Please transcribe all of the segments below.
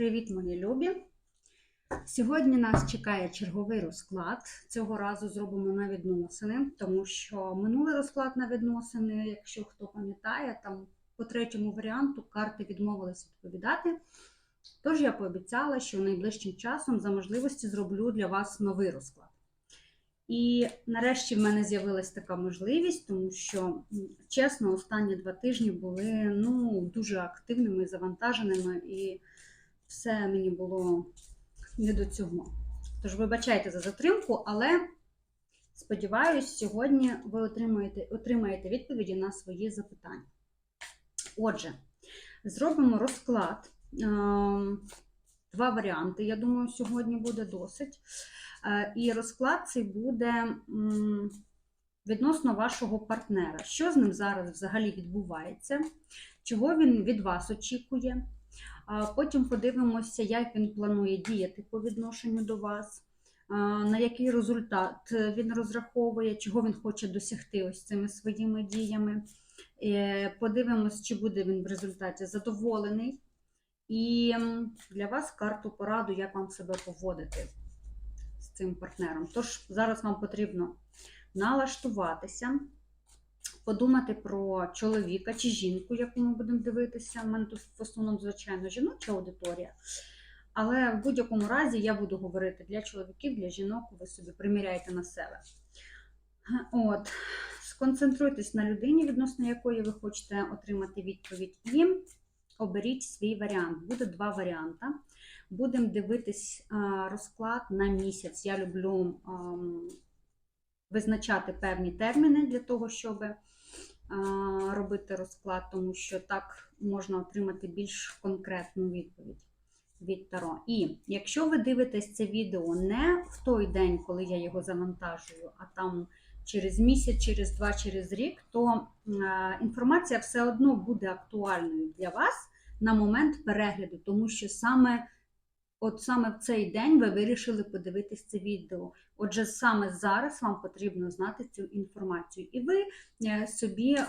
Привіт, мої любі! Сьогодні нас чекає черговий розклад. Цього разу зробимо на відносини, тому що минулий розклад на відносини, якщо хто пам'ятає, там по третьому варіанту карти відмовились відповідати. Тож я пообіцяла, що найближчим часом за можливості зроблю для вас новий розклад. І нарешті в мене з'явилась така можливість, тому що, чесно, останні два тижні були ну, дуже активними, завантаженими, і все мені було не до цього. Тож вибачайте за затримку, але сподіваюсь, сьогодні ви отримаєте, отримаєте відповіді на свої запитання. Отже, зробимо розклад. Ем, Два варіанти, я думаю, сьогодні буде досить. Е, І розклад цей буде відносно вашого партнера. Що з ним зараз взагалі відбувається, чого він від вас очікує. Потім подивимося, як він планує діяти по відношенню до вас, на який результат він розраховує, чого він хоче досягти ось цими своїми діями. Е, Подивимось, чи буде він в результаті задоволений. І для вас карту пораду, як вам себе поводити з цим партнером. Тож зараз вам потрібно налаштуватися, подумати про чоловіка чи жінку, яку ми будемо дивитися. У мене тут в основному, звичайно, жіноча аудиторія. Але в будь-якому разі я буду говорити для чоловіків, для жінок, ви собі приміряєте на себе. От, сконцентруйтесь на людині, відносно якої ви хочете отримати відповідь, і оберіть свій варіант. Буде два варіанти. Будемо дивитись розклад на місяць. Я люблю ам, визначати певні терміни для того, щоб робити розклад, тому що так можна отримати більш конкретну відповідь від Таро. І якщо ви дивитесь це відео не в той день, коли я його завантажую, а там через місяць, через два, через рік, то е, інформація все одно буде актуальною для вас на момент перегляду, тому що саме От саме в цей день ви вирішили подивитись це відео. Отже, саме зараз вам потрібно знати цю інформацію. І ви е, собі е,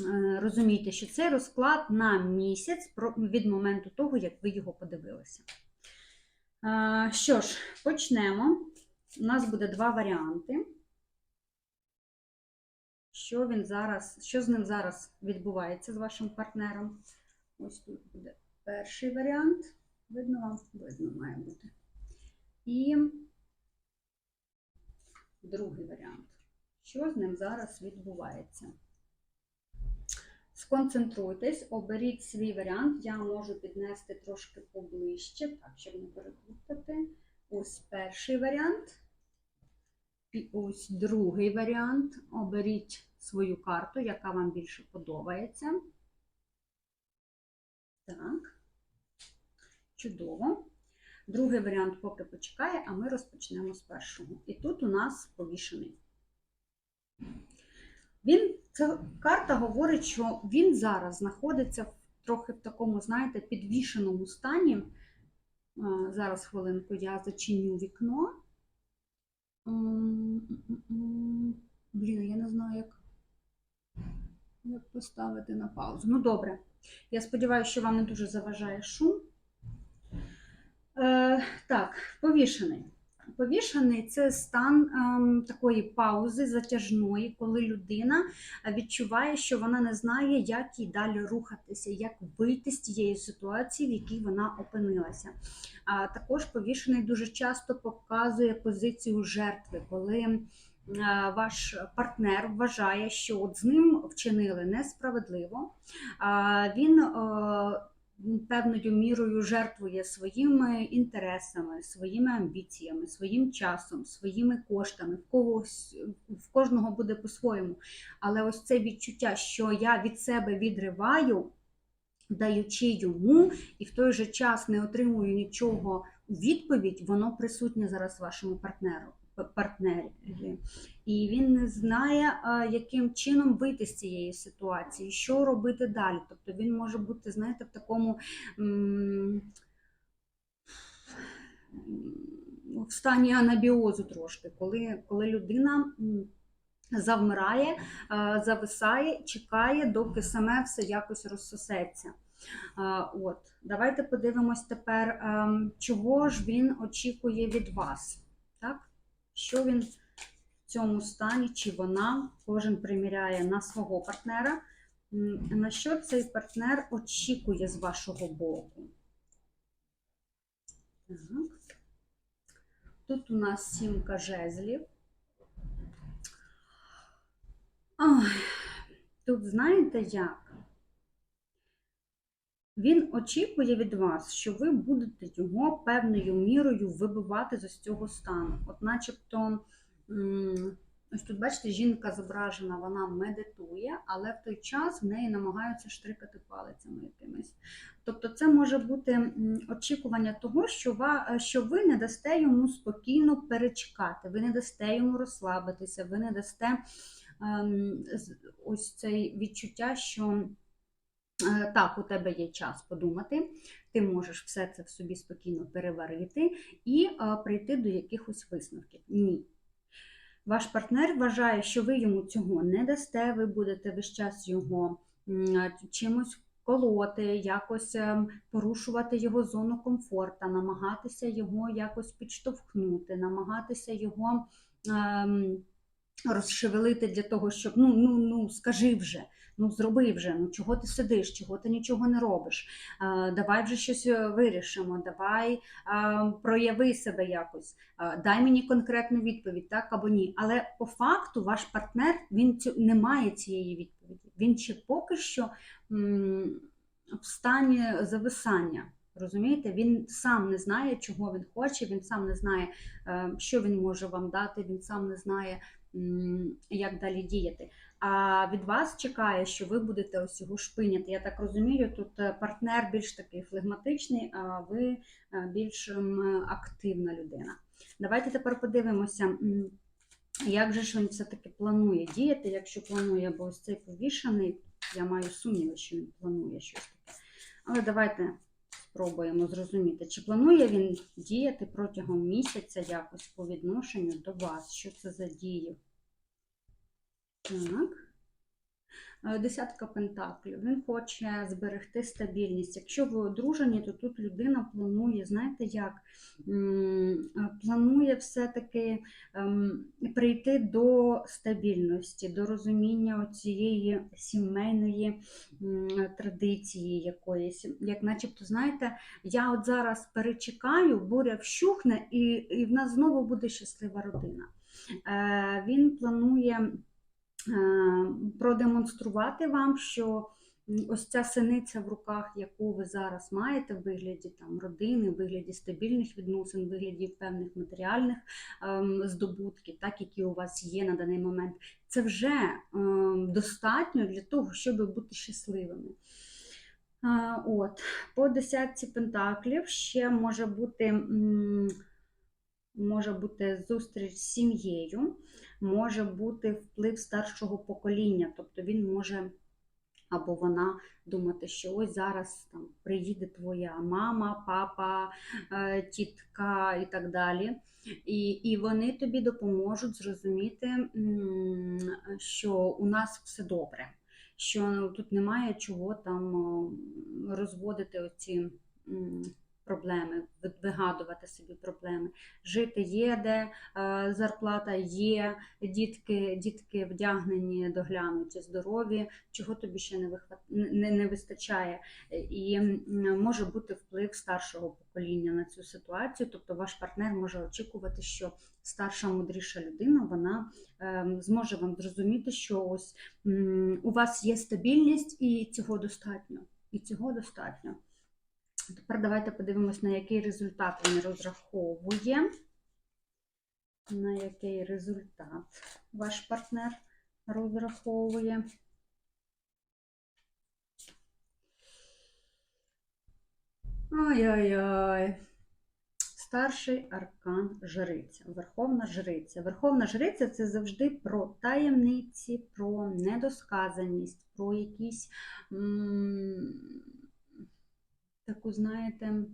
е, розумієте, що це розклад на місяць від моменту того, як ви його подивилися. Е, Що ж, почнемо. У нас буде два варіанти. Що він зараз, що з ним зараз відбувається з вашим партнером? Ось тут буде перший варіант. Видно вам? Видно має бути. І другий варіант. Що з ним зараз відбувається? Сконцентруйтесь, оберіть свій варіант. Я можу піднести трошки поближче, так, щоб не переплутати. Ось перший варіант. І ось другий варіант. Оберіть свою карту, яка вам більше подобається. Так. Чудово. Другий варіант поки почекає, а ми розпочнемо з першого. І тут у нас повішений. Він, ця карта говорить, що він зараз знаходиться в, трохи в такому, знаєте, підвішеному стані. Зараз хвилинку я зачиню вікно. Блін, я не знаю, як, як поставити на паузу. Ну, добре. Я сподіваюся, що вам не дуже заважає шум. Так, повішений. Повішений це стан ем, такої паузи затяжної, коли людина відчуває, що вона не знає, як їй далі рухатися, як вийти з тієї ситуації, в якій вона опинилася. А також повішений дуже часто показує позицію жертви, коли е, ваш партнер вважає, що от з ним вчинили несправедливо. Він е, певною мірою жертвує своїми інтересами, своїми амбіціями, своїм часом, своїми коштами. В когось в кожного буде по-своєму. Але ось це відчуття, що я від себе відриваю, даючи йому, і в той же час не отримую нічого у відповідь, воно присутнє зараз вашому партнеру. Партнері. І він не знає, яким чином вийти з цієї ситуації, що робити далі. Тобто він може бути, знаєте, в такому в стані анабіозу трошки, коли, коли людина завмирає, зависає, чекає, доки саме все якось розсосеться. От, давайте подивимось тепер, ем, чого ж він очікує від вас. Що він в цьому стані, чи вона, кожен приміряє на свого партнера. На що цей партнер очікує з вашого боку? Так. Тут у нас сімка жезлів. Ой, тут знаєте як? Він очікує від вас, що ви будете його певною мірою вибивати з цього стану. От начебто, ось тут, бачите, жінка зображена, вона медитує, але в той час в неї намагаються штрикати палицями якимись. Тобто, це може бути очікування того, що ви не дасте йому спокійно перечекати, ви не дасте йому розслабитися, ви не дасте ем, ось це відчуття, що. Е, Так, у тебе є час подумати, ти можеш все це в собі спокійно переварити і е, прийти до якихось висновків. Ні. Ваш партнер вважає, що ви йому цього не дасте, ви будете весь час його чимось колоти, якось ем, порушувати його зону комфорту, намагатися його якось підштовхнути, намагатися його ем, розшевелити для того, щоб ну, ну, ну, скажи вже. Ну, зроби вже, ну чого ти сидиш, чого ти нічого не робиш? А, давай вже щось е, вирішимо, давай а, прояви себе якось, а, дай мені конкретну відповідь, так або ні. Але по факту ваш партнер він цю, не має цієї відповіді. Він ще поки що м, в стані зависання. Розумієте, він сам не знає, чого він хоче, він сам не знає, е, що він може вам дати, він сам не знає, як далі діяти. А від вас чекає, що ви будете ось його шпиняти. Я так розумію, тут е, партнер більш такий флегматичний, а ви е, більш активна людина. Давайте тепер подивимося, як же ж він все-таки планує діяти, якщо планує, бо ось цей повішаний, я маю сумніви, що він планує щось таке. Але давайте спробуємо зрозуміти, чи планує він діяти протягом місяця якось по відношенню до вас. Що це за дії? Так. Е, Десятка пентаклів. Він хоче зберегти стабільність. Якщо ви одружені, то тут людина планує, знаєте як? Планує все-таки ем, прийти до стабільності, до розуміння цієї сімейної традиції якоїсь. Як начебто, знаєте, я от зараз перечекаю, буря вщухне, і, і в нас знову буде щаслива родина. Е, Він планує продемонструвати вам, що ось ця синиця в руках, яку ви зараз маєте в вигляді там, родини, в вигляді стабільних відносин, в вигляді певних матеріальних ем, здобутків, так, які у вас є на даний момент, це вже ем, достатньо для того, щоб бути щасливими. От, по десятці пентаклів ще може бути, може бути зустріч з сім'єю, може бути вплив старшого покоління, тобто він може або вона думати, що ось зараз там приїде твоя мама, папа, е, тітка і так далі. І, і вони тобі допоможуть зрозуміти, що у нас все добре, що тут немає чого там розводити оці проблеми, вигадувати собі проблеми. Жити є де, е, зарплата є, дітки, дітки вдягнені, доглянуті, здорові, чого тобі ще не, вихват... не, не вистачає. І може бути вплив старшого покоління на цю ситуацію. Тобто ваш партнер може очікувати, що старша мудріша людина вона ем, зможе вам зрозуміти, що ось у вас є стабільність, і цього достатньо. І цього достатньо. Тепер давайте подивимось, на який результат він розраховує. На який результат ваш партнер розраховує. Ай-яй-яй. Старший аркан жриця, верховна жриця. Верховна жриця це завжди про таємниці, про недосказаність, про якісь м, таку, знаєте,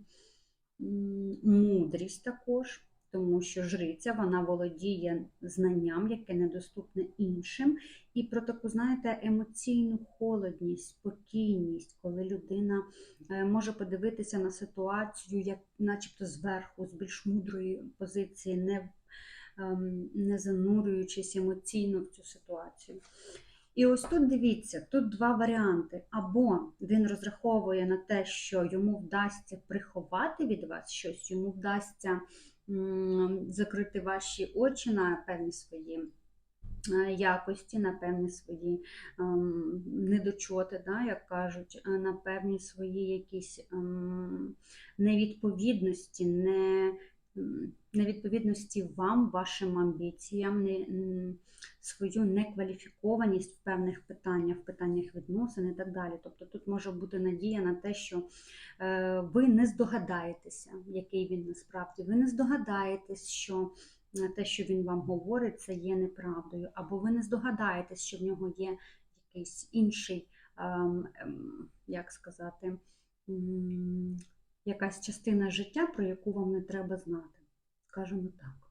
мудрість також. тому що жриця вона володіє знанням, яке недоступне іншим. І про таку, знаєте, емоційну холодність, спокійність, коли людина е, може подивитися на ситуацію, як начебто зверху, з більш мудрої позиції, не, ем, не занурюючись емоційно в цю ситуацію. І ось тут дивіться, тут два варіанти. Або він розраховує на те, що йому вдасться приховати від вас щось, йому вдасться закрити ваші очі на певні свої е, якості, на певні свої ем, недочоти, да, як кажуть, е, на певні свої якісь ем, невідповідності, не, невідповідності вам, вашим амбіціям, не, свою некваліфікованість в певних питаннях, в питаннях відносин і так далі. Тобто тут може бути надія на те, що е, ви не здогадаєтеся, який він насправді, ви не здогадаєтесь, що е, те, що він вам говорить, це є неправдою, або ви не здогадаєтесь, що в нього є якийсь інший, ем, ем, як сказати, якась частина життя, про яку вам не треба знати, скажімо так.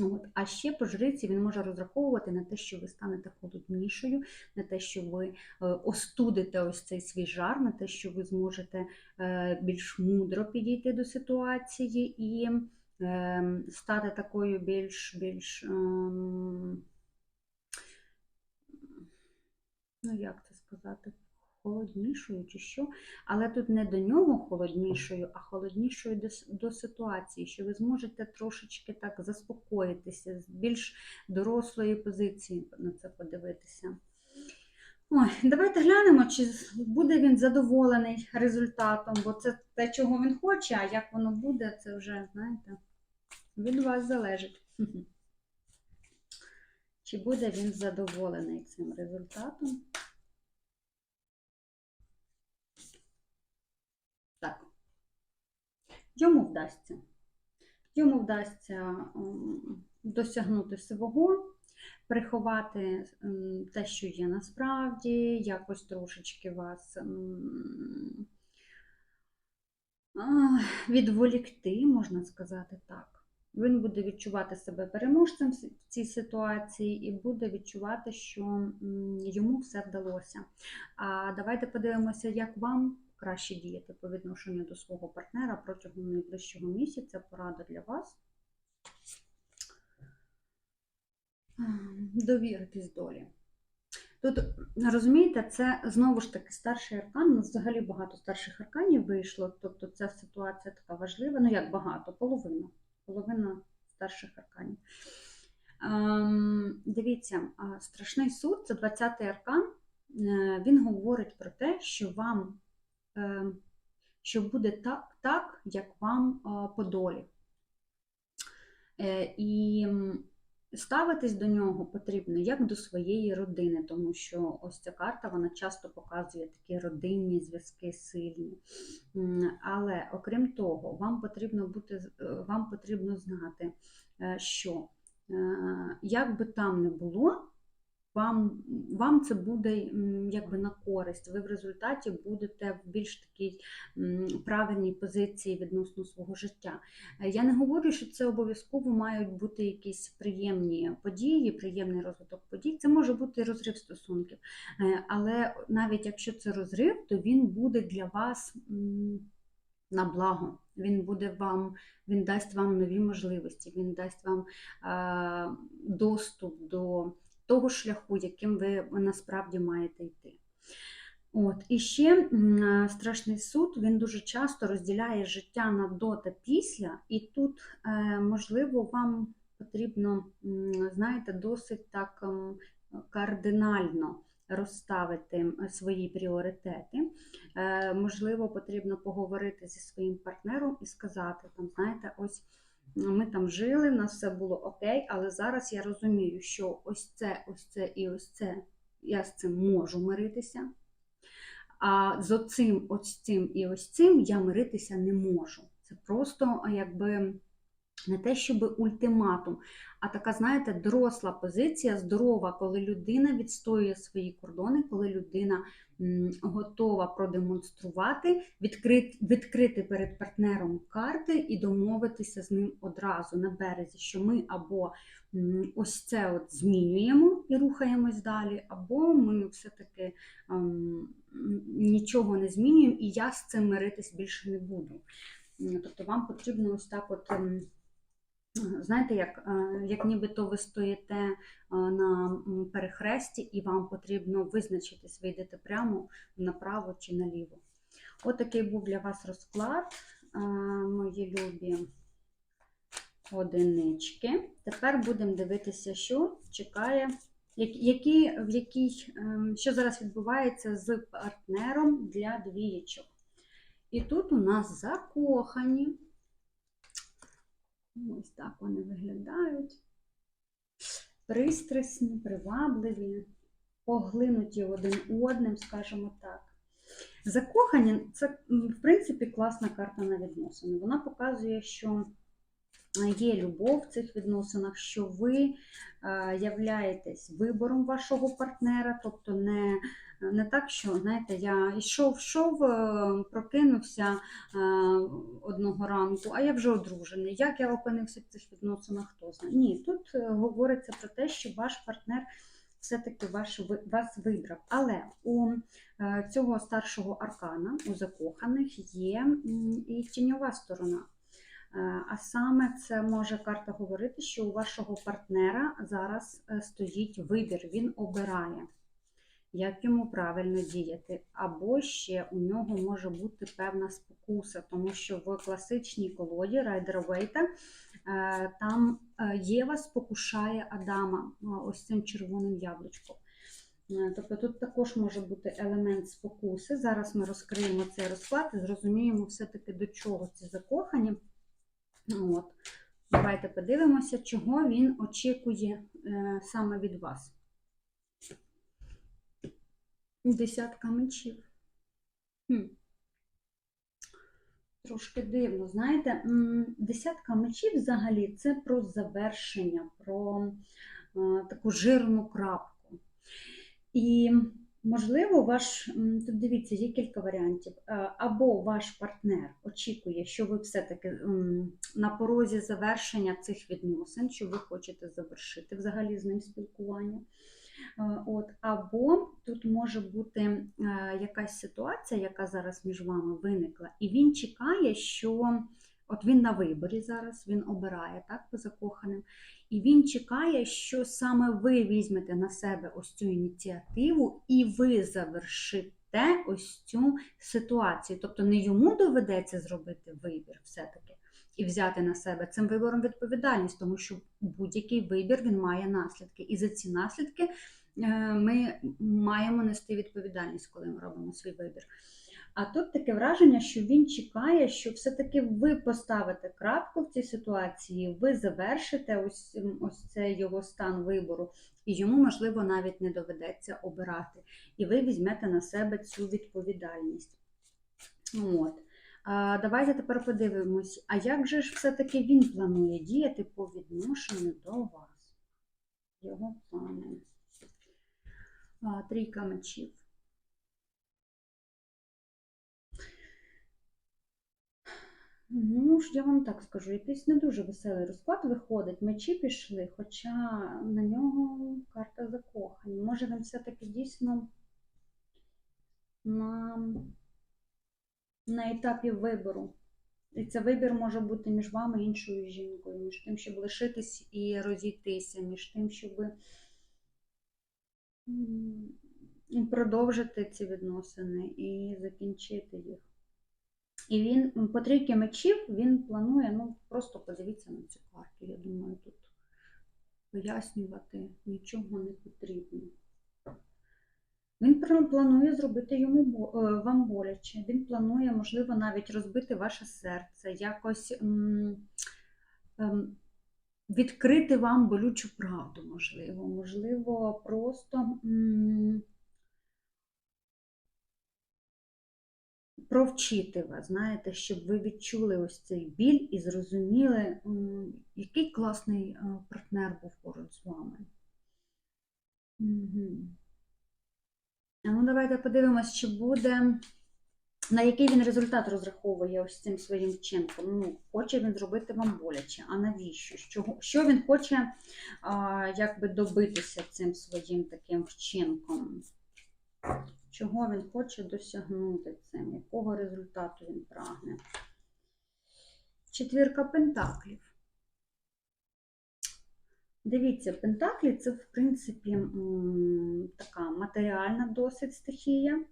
От. А ще по жриці він може розраховувати на те, що ви станете холоднішою, на те, що ви е, остудите ось цей свій жар, на те, що ви зможете е, більш мудро підійти до ситуації і е, стати такою більш більш. ем, Ну, як це сказати? Холоднішою чи що, але тут не до нього холоднішою, а холоднішою до, до ситуації, що ви зможете трошечки так заспокоїтися, з більш дорослої позиції на це подивитися. Ой, давайте глянемо, чи буде він задоволений результатом, бо це те, чого він хоче, а як воно буде, це вже, знаєте, від вас залежить. Чи буде він задоволений цим результатом? Так. Йому вдасться. Йому вдасться досягнути свого, приховати те, що є насправді, якось трошечки вас відволікти, можна сказати так. Він буде відчувати себе переможцем в цій ситуації і буде відчувати, що йому все вдалося. А давайте подивимося, як вам краще діяти по відношенню до свого партнера протягом найближчого місяця. Порада для вас. Ем, Довіритись долі. Тут, розумієте, це знову ж таки старший аркан. У нас взагалі багато старших арканів вийшло. Тобто ця ситуація така важлива. Ну як багато, половина. Половина старших арканів. Ем, дивіться, страшний суд це 20-й аркан. Е, Він говорить про те, що вам що буде так, так як вам е, по долі. Е, І ставитись до нього потрібно як до своєї родини, тому що ось ця карта вона часто показує такі родинні зв'язки сильні. Але окрім того, вам потрібно бути е, вам потрібно знати, що як би там не було, вам, вам це буде якби на користь. Ви в результаті будете в більш такій правильній позиції відносно свого життя. Е, Я не говорю, що це обов'язково мають бути якісь приємні події, приємний розвиток подій. Це може бути розрив стосунків. Е, Але навіть якщо це розрив, то він буде для вас на благо. Він буде вам, він дасть вам нові можливості, він дасть вам е, доступ до того шляху, яким ви насправді маєте йти. От. І ще страшний суд він дуже часто розділяє життя на до та після, і тут, е, можливо, вам потрібно, знаєте, досить так ем, кардинально розставити свої пріоритети. Е, Можливо, потрібно поговорити зі своїм партнером і сказати, там, знаєте, ось ми там жили, в нас все було окей, але зараз я розумію, що ось це, ось це і ось це я з цим можу миритися. А з оцим, ось цим і ось цим я миритися не можу. Це просто якби не те, щоб ультиматум, а така, знаєте, доросла позиція, здорова, коли людина відстоює свої кордони, коли людина готова продемонструвати, відкрити, відкрити перед партнером карти і домовитися з ним одразу на березі, що ми або ось це от змінюємо і рухаємось далі, або ми все-таки ем, нічого не змінюємо, і я з цим миритись більше не буду. Тобто вам потрібно ось так от. Знаєте, як, е, як нібито ви стоїте е, на перехресті, і вам потрібно визначитись, ви йдете прямо направо чи наліво. От такий був для вас розклад, е, мої любі одинички. Тепер будемо дивитися, що чекає, які, в якій, що зараз відбувається з партнером для двієчок. І тут у нас закохані. Ось так вони виглядають. Пристрасні, привабливі, поглинуті один одним, скажімо так. Закохані це, в принципі, класна карта на відносини. Вона показує, що є любов в цих відносинах, що ви е, являєтесь вибором вашого партнера, тобто не, не так, що знаєте, я йшов, йшов, е, прокинувся е, одного ранку, а я вже одружений. Як я опинився в цих відносинах, хто знає. Ні, тут говориться про те, що ваш партнер все-таки вас вибрав. Але у цього старшого аркана, у закоханих, є і тіньова сторона. Е, А саме це може карта говорити, що у вашого партнера зараз е, стоїть вибір, він обирає, як йому правильно діяти. Або ще у нього може бути певна спокуса, тому що в класичній колоді Райдера Вейта там е, Єва спокушає Адама ось цим червоним яблучком. Тобто тут також може бути елемент спокуси. Зараз ми розкриємо цей розклад і зрозуміємо все-таки до чого ці закохані. От. Давайте подивимося, чого він очікує е, саме від вас. Десятка мечів. Хм. Трошки дивно, знаєте, десятка мечів взагалі це про завершення, про е, таку жирну крапку. І, можливо, ваш, тут дивіться, є кілька варіантів. Е, Або ваш партнер очікує, що ви все-таки на порозі завершення цих відносин, що ви хочете завершити взагалі з ним спілкування. Е, От, або тут може бути е, якась ситуація, яка зараз між вами виникла, і він чекає, що от він на виборі зараз, він обирає так по закоханим, і він чекає, що саме ви візьмете на себе ось цю ініціативу, і ви завершите ось цю ситуацію. Тобто не йому доведеться зробити вибір все-таки і взяти на себе цим вибором відповідальність, тому що будь-який вибір він має наслідки. І за ці наслідки е, ми маємо нести відповідальність, коли ми робимо свій вибір. А тут таке враження, що він чекає, що все-таки ви поставите крапку в цій ситуації, ви завершите ось, ось цей його стан вибору, і йому, можливо, навіть не доведеться обирати. І ви візьмете на себе цю відповідальність. От. А, Давайте тепер подивимось, а як же ж все-таки він планує діяти по відношенню до вас? Його плани. Трійка мечів. Ну ж, я вам так скажу, якийсь не дуже веселий розклад виходить. Мечі пішли, хоча на нього карта закохані. Може, він все-таки дійсно на, на етапі вибору. І це вибір може бути між вами і іншою жінкою, між тим, щоб лишитись і розійтися, між тим, щоб продовжити ці відносини і закінчити їх. І він по трійки мечів він планує, ну просто подивіться на цю карту. Я думаю, тут пояснювати нічого не потрібно. Він планує зробити йому е, вам боляче. Він планує, можливо, навіть розбити ваше серце, якось ем, відкрити вам болючу правду, можливо. Можливо, просто м, провчити вас, знаєте, щоб ви відчули ось цей біль і зрозуміли, який класний е, партнер був поруч з вами. Ну, давайте подивимось, чи буде. На який він результат розраховує ось цим своїм вчинком? Ну, хоче він зробити вам боляче. А навіщо? Що, що він хоче а, якби добитися цим своїм таким вчинком? Чого він хоче досягнути цим? Якого результату він прагне? Четвірка пентаклів. Дивіться, пентаклі це, в принципі, така матеріальна досить стихія.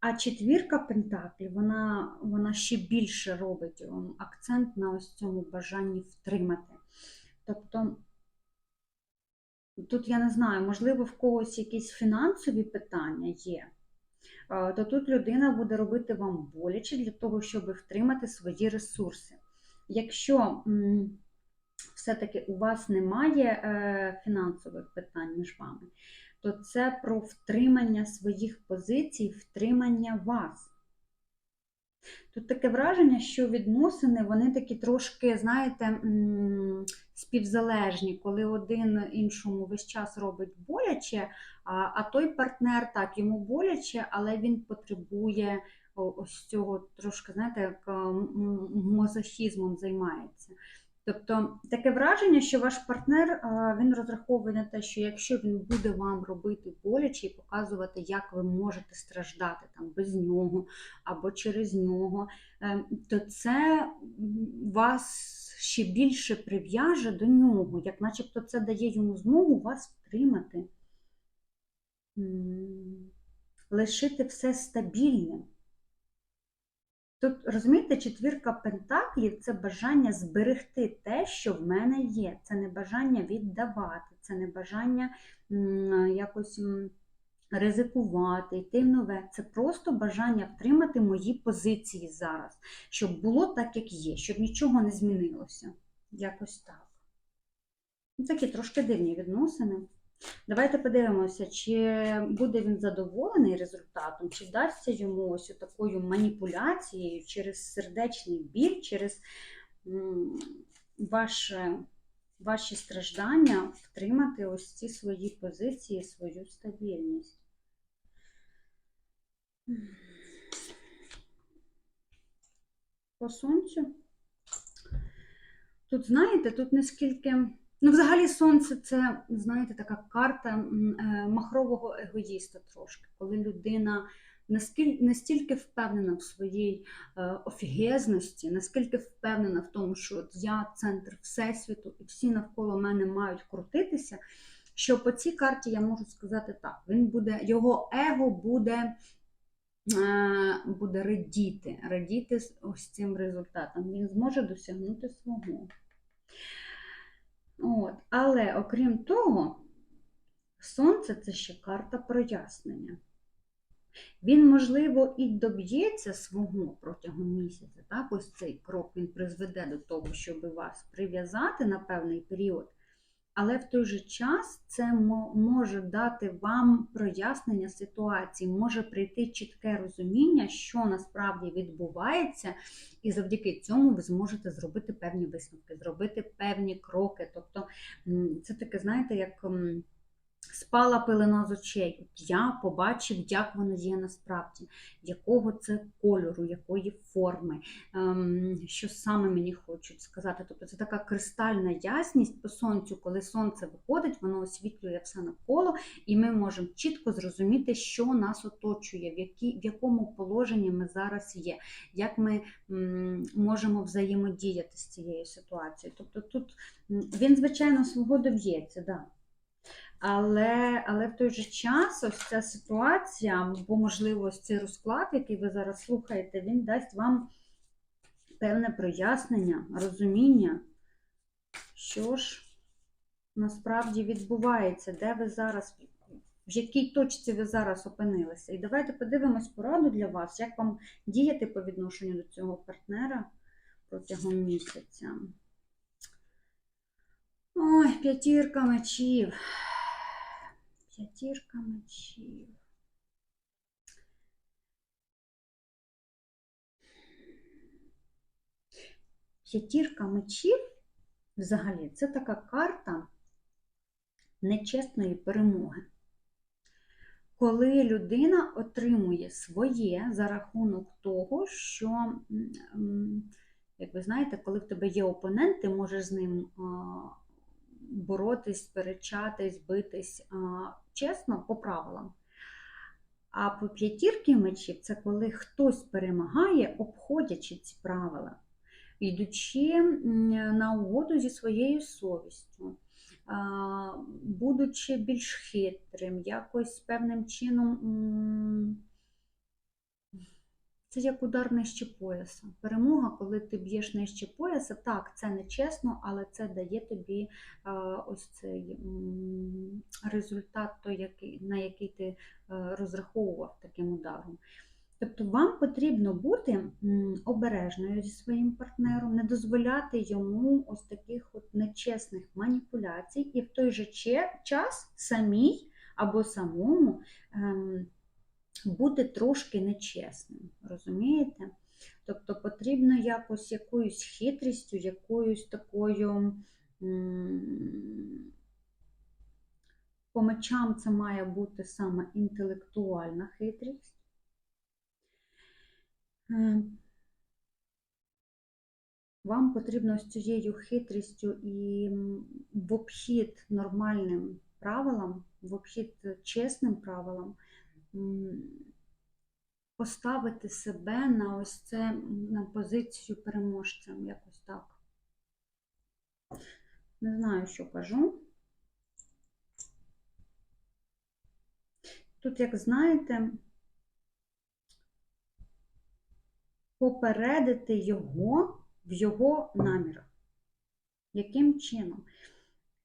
А четвірка пентаклів, вона, вона ще більше робить акцент на ось цьому бажанні втримати. Тобто, тут я не знаю, можливо, в когось якісь фінансові питання є, то тут людина буде робити вам боляче для того, щоб втримати свої ресурси. Якщо все-таки у вас немає е, фінансових питань між вами, то це про втримання своїх позицій, втримання вас. Тут таке враження, що відносини, вони такі трошки, знаєте, співзалежні, коли один іншому весь час робить боляче, а, той партнер так, йому боляче, але він потребує ось цього трошки, знаєте, як займається. Тобто таке враження, що ваш партнер він розраховує на те, що якщо він буде вам робити боляче і показувати, як ви можете страждати там без нього або через нього, е, то це вас ще більше прив'яже до нього, як начебто це дає йому змогу вас втримати, лишити все стабільним. Тут, розумієте, четвірка пентаклів це бажання зберегти те, що в мене є. Це не бажання віддавати, це не бажання якось ризикувати, йти в нове. Це просто бажання втримати мої позиції зараз, щоб було так, як є, щоб нічого не змінилося. Якось так. Ну, Такі трошки дивні відносини. Давайте подивимося, чи буде він задоволений результатом, чи вдасться йому ось такою маніпуляцією через сердечний біль, через ваше, ваші страждання втримати ось ці свої позиції, свою стабільність. По сонцю. Тут, знаєте, тут не скільки. Ну, взагалі, сонце це, знаєте, така карта е, махрового егоїста трошки, коли людина настільки впевнена в своїй е, офігезності, наскільки впевнена в тому, що от я центр Всесвіту, і всі навколо мене мають крутитися, що по цій карті я можу сказати так: він буде, його его буде. е, Буде радіти, радіти ось цим результатом. Він зможе досягнути свого. От. Але окрім того, сонце це ще карта прояснення. Він, можливо, і доб'ється свого протягом місяця. Так, ось цей крок він призведе до того, щоб вас прив'язати на певний період. Але в той же час це мо- може дати вам прояснення ситуації, може прийти чітке розуміння, що насправді відбувається, і завдяки цьому ви зможете зробити певні висновки, зробити певні кроки. Тобто це таке, знаєте, як спала пелена з очей. Я побачив, як воно є насправді, якого це кольору, якої форми, ем, що саме мені хочуть сказати. Тобто це така кристальна ясність по сонцю, коли сонце виходить, воно освітлює все навколо, і ми можемо чітко зрозуміти, що нас оточує, в, які, в якому положенні ми зараз є, як ми можемо взаємодіяти з цією ситуацією. Тобто тут він, звичайно, свого доб'ється. Да. Але, але в той же час ось ця ситуація, бо, можливо, ось цей розклад, який ви зараз слухаєте, він дасть вам певне прояснення, розуміння, що ж насправді відбувається, де ви зараз, в якій точці ви зараз опинилися. І давайте подивимось пораду для вас, як вам діяти по відношенню до цього партнера протягом місяця. Ой, п'ятірка мечів п'ятірка мечів. П'ятірка мечів взагалі це така карта нечесної перемоги. Коли людина отримує своє за рахунок того, що, як ви знаєте, коли в тебе є опонент, ти можеш з ним боротись, сперечатись, битись чесно по правилам. А по п'ятірки мечів це коли хтось перемагає, обходячи ці правила, йдучи на угоду зі своєю совістю, будучи більш хитрим, якось певним чином. Це як удар нижче пояса. Перемога, коли ти б'єш нижче пояса, так, це не чесно, але це дає тобі а, ось цей результат, на який ти е, розраховував таким ударом. Тобто вам потрібно бути обережною зі своїм партнером, не дозволяти йому ось таких от нечесних маніпуляцій, і в той же час самій або самому бути трошки нечесним. Розумієте? Тобто потрібно якось якоюсь хитрістю, якоюсь такою. По мечам це має бути саме інтелектуальна хитрість. Е, Вам потрібно з цією хитрістю і в обхід нормальним правилам, в обхід чесним правилам поставити себе на ось це на позицію переможця, якось так. Не знаю, що кажу. Тут, як знаєте, попередити його в його намірах. Яким чином?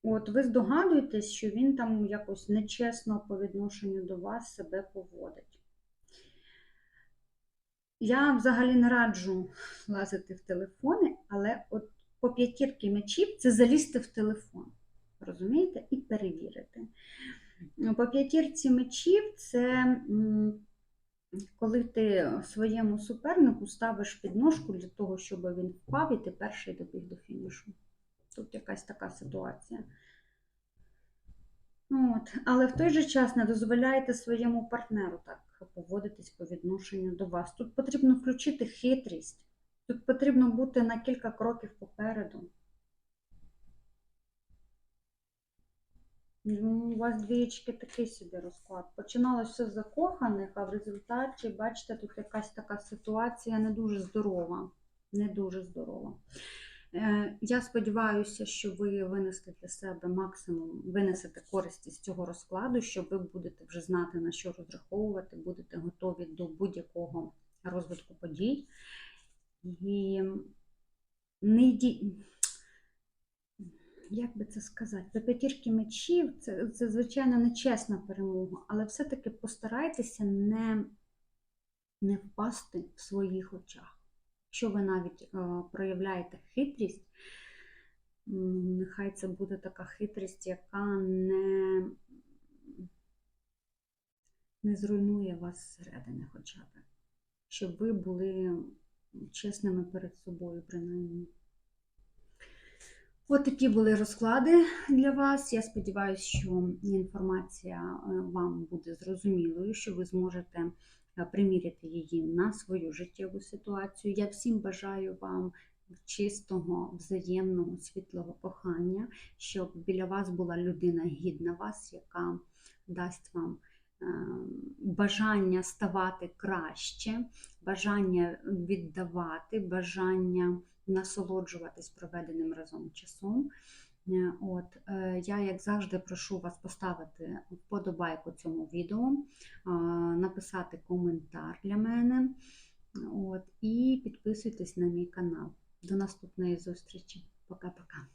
От ви здогадуєтесь, що він там якось нечесно по відношенню до вас себе поводить. Я взагалі не раджу лазити в телефони, але от по п'ятірки мечів це залізти в телефон. Розумієте? І перевірити. По п'ятірці мечів це коли ти своєму супернику ставиш підножку для того, щоб він впав і ти перший добіг до фінішу. Тут якась така ситуація. От. Але в той же час не дозволяєте своєму партнеру так поводитись по відношенню до вас. Тут потрібно включити хитрість, тут потрібно бути на кілька кроків попереду. Ну, У вас двієчки такий собі розклад. Починалося все з закоханих, а в результаті, бачите, тут якась така ситуація не дуже здорова. Не дуже здорова. Е, Я сподіваюся, що ви винесли для себе максимум, винесете користь з цього розкладу, що ви будете вже знати, на що розраховувати, будете готові до будь-якого розвитку подій. І не йдіть. Як би це сказати? До п'ятірки мечів це, це, звичайно, нечесна перемога, але все-таки постарайтеся не, не впасти в своїх очах. Якщо ви навіть е, проявляєте хитрість, нехай це буде така хитрість, яка не, не зруйнує вас зсередини хоча б. Щоб ви були чесними перед собою, принаймні. От такі були розклади для вас. Я сподіваюся, що інформація е, вам буде зрозумілою, що ви зможете приміряти її на свою життєву ситуацію. Я всім бажаю вам чистого, взаємного, світлого кохання, щоб біля вас була людина гідна вас, яка дасть вам е, бажання ставати краще, бажання віддавати, бажання насолоджуватись проведеним разом часом. От, е, я, як завжди, прошу вас поставити вподобайку цьому відео, написати коментар для мене. От, і підписуйтесь на мій канал. До наступної зустрічі. Пока-пока.